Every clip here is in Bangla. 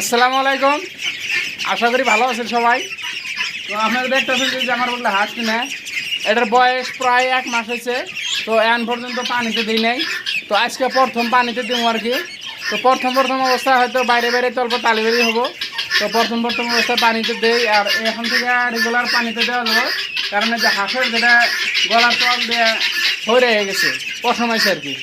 আসসালামু আলাইকুম। আশা করি ভালো আছেন সবাই। তো আপনারা দেখতেছেন যে আমার বললে হাঁস কিনে এটার বয়স প্রায় এক মাস হয়েছে। তো এখন পর্যন্ত পানিতে দিই নাই। তো আজকে প্রথম পানিতে দিব আর কি। তো প্রথম প্রথম অবস্থায় হয়তো বাইরে বাইরে তল্প তালিবারি হব। তো প্রথম প্রথম অবস্থায় পানিতে দেই। আর এখন থেকে রেগুলার পানিতে দেওয়া যাবে কারণ যে হাঁসের যেটা গলার তল দিয়ে হয়ে গেছে। প্রথম আছে আর কি।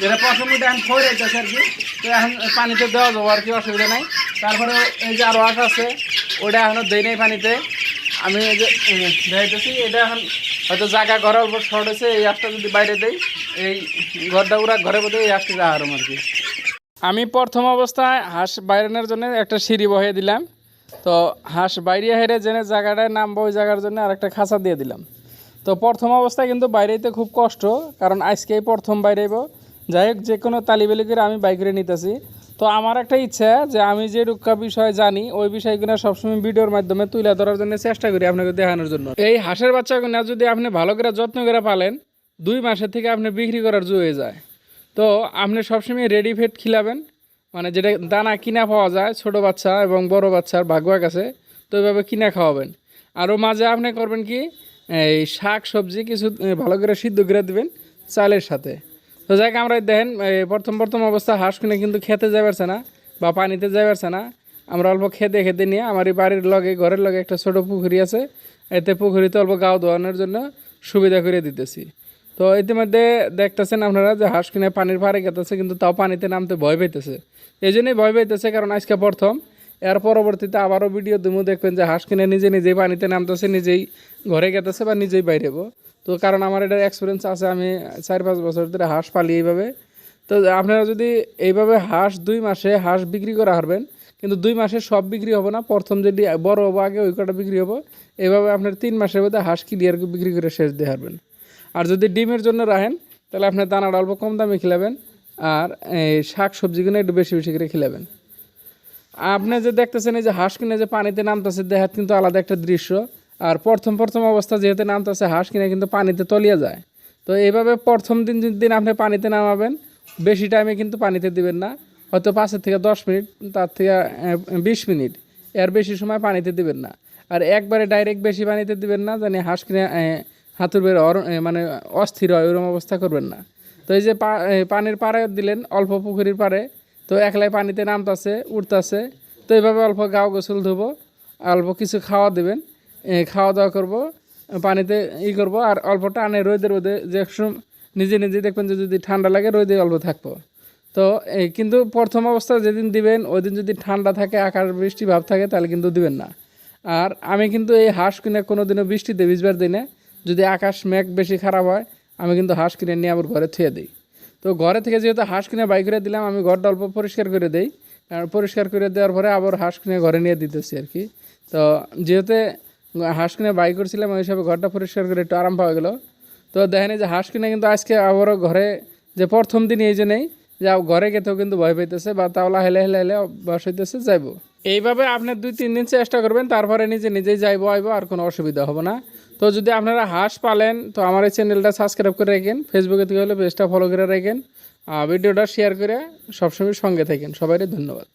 যেটা প্রথম এখন খই রেখেছে আর কি তো এখন পানিতে দেওয়া যাব আর কি অসুবিধা নাই। তারপরে এই যে আরও আট আছে ওটা এখনও দেই নাই পানিতে। আমি এই যে উম, দেখাইতেছি এটা এখন হয়তো জায়গা ঘরে অল্প শর্ট হয়েছে এই আটটা যদি বাইরে দেই এই ঘরটা ওরা ঘরে বোধ এই আটটা যা আর কি। আমি প্রথম অবস্থায় হাঁস বাইরানোর জন্য একটা সিঁড়ি বহিয়ে দিলাম। তো হাঁস বাইরে হেরে জেনে জায়গাটায় নামবো ওই জায়গার জন্য আরেকটা খাঁচা দিয়ে দিলাম। তো প্রথম অবস্থায় কিন্তু বাইরেতে খুব কষ্ট কারণ আজকেই প্রথম বাইরেব। যাই হোক যে কোনো তালিবেলি করে আমি বাইক করে নিতেছি। তো আমার একটা ইচ্ছা যে আমি যে রুক্কা বিষয় জানি, ওই বিষয়গুলো সবসময় ভিডিওর মাধ্যমে তুলে ধরার জন্য চেষ্টা করি আপনাকে দেখানোর জন্য। এই হাঁসের বাচ্চাগুলো যদি আপনি ভালো করে যত্ন করে পালেন, দুই মাসের থেকে আপনি বিক্রি করার জুয়ে যায়। তো আপনি সবসময় রেডি ফেড খিলাবেন মানে যেটা দানা কিনা পাওয়া যায়, ছোট বাচ্চা এবং বড় বাচ্চার ভাগুয়া কাছে, তো ওইভাবে কিনা খাওয়াবেন। আরও মাঝে আপনি করবেন কি, এই শাক, সবজি কিছু ভালো করে সিদ্ধ করে দেবেন চালের সাথে। তো যাই আমরা দেখেন প্রথম প্রথম অবস্থা, হাঁস কিনে কিন্তু খেতে যাই পারছে না বা পানিতে যাই পারছে না। আমরা অল্প খেতে খেতে নিয়ে আমার এই বাড়ির লগে, ঘরের লগে একটা ছোট পুকুরি আছে। এতে পুকুরিতে অল্প গাও ধোয়ানোর জন্য সুবিধা করে দিতেছি। তো ইতিমধ্যে দেখতেছেন আপনারা যে হাঁস কিনে পানির পাড়ে গেতেছে, কিন্তু তাও পানিতে নামতে ভয় পাইতেছে। এই জন্যই ভয় পাইতেছে, কারণ আজকে প্রথম। এর পরবর্তীতে আবারও ভিডিও তুমি দেখবেন যে হাঁস কিনে নিজে নিজেই পানিতে নামতেছে, নিজেই ঘরে গেতেছে বা নিজেই বাইরেবো তো কারণ আমার এটার এক্সপিরিয়েন্স আছে, আমি চার পাঁচ বছর ধরে হাঁস পালি এইভাবে। তো আপনারা যদি এইভাবে হাঁস দুই মাসে হাঁস বিক্রি করা হারবেন, কিন্তু দুই মাসে সব বিক্রি হবে না, প্রথম যেটি বড় হব, আগে ওই কটা বিক্রি হব এইভাবে আপনার তিন মাসের মধ্যে হাঁস ক্লিয়ার বিক্রি করে শেষ দিয়ে হারবেন। আর যদি ডিমের জন্য রাখেন, তাহলে আপনার দানাটা অল্প কম দামে খিলাবেন, আর এই শাক সবজিগুলো একটু বেশি বেশি করে খিলাবেন। আপনি যে দেখতেছেন এই যে হাঁস কিনে যে পানিতে নামতেছে দেখাত কিন্তু আলাদা একটা দৃশ্য। আর প্রথম প্রথম অবস্থা যেহেতু নামতেছে হাঁস কিনে কিন্তু পানিতে তলিয়ে যায়। তো এইভাবে প্রথম দিন দিন আপনি পানিতে নামাবেন, বেশি টাইমে কিন্তু পানিতে দিবেন না। হয়তো পাঁচের থেকে দশ মিনিট, তার থেকে বিশ মিনিট। এর বেশি সময় পানিতে দিবেন না। আর একবারে ডাইরেক্ট বেশি পানিতে দিবেন না জানি হাঁস কিনে হাতুর বের মানে অস্থির হয় ওরকম অবস্থা করবেন না। তো এই যে পানির পাড়ে দিলেন, অল্প পুকুরির পাড়ে, তো একলাই পানিতে নামতাছে উঠতাছে তো এইভাবে অল্প গাও গোসল ধুবো, অল্প কিছু খাওয়া দেবেন। খাওয়া দাওয়া করব, পানিতে ই করব, আর অল্প টানে রোদে রোদে যে নিজে নিজে দেখবেন যে যদি ঠান্ডা লাগে রোদে অল্প থাকব। তো কিন্তু প্রথম অবস্থা যেদিন দিবেন ওই দিন যদি ঠান্ডা থাকে, আকাশ বৃষ্টি ভাব থাকে, তাহলে কিন্তু দিবেন না। আর আমি কিন্তু এই হাঁস কিনে কোনো দিনও বৃষ্টিতে ভিজবার দিনে যদি আকাশ মেঘ বেশি খারাপ হয়, আমি কিন্তু হাঁস কিনে নিয়ে আবার ঘরে থুয়ে দিই। তো ঘরে থেকে যেহেতু হাঁস কিনে বাই করে দিলাম, আমি ঘরটা অল্প পরিষ্কার করে দিই। পরিষ্কার করে দেওয়ার পরে আবার হাঁস কিনে ঘরে নিয়ে দিতেছি আর কি। তো যেহেতু হাঁস কিনে বাই করছিলাম, ওই হিসাবে ঘরটা পরিষ্কার করে একটু আরাম পাওয়া গেলো। তো দেখেন যে হাঁস কিনে কিন্তু আজকে আবারও ঘরে যে প্রথম দিন এই যে নেই যে ঘরে গেতেও কিন্তু ভয় পাইতেছে বা তাওলা হেলে হেলে হেলে বস হইতেছে, যাইবো। এইভাবে আপনি দুই, তিন দিন চেষ্টা করবেন, তারপরে নিজে নিজেই যাইবো, আইবো, আর কোনো অসুবিধা হবে না। তো যদি আপনারা হাঁস পালেন, তো আমার এই চ্যানেলটা সাবস্ক্রাইব করে রাখেন ফেসবুকে থেকে হলে পেজটা ফলো করে রাখেন ভিডিওটা শেয়ার করে সবসময় সঙ্গে থাকেন। সবাইকে ধন্যবাদ।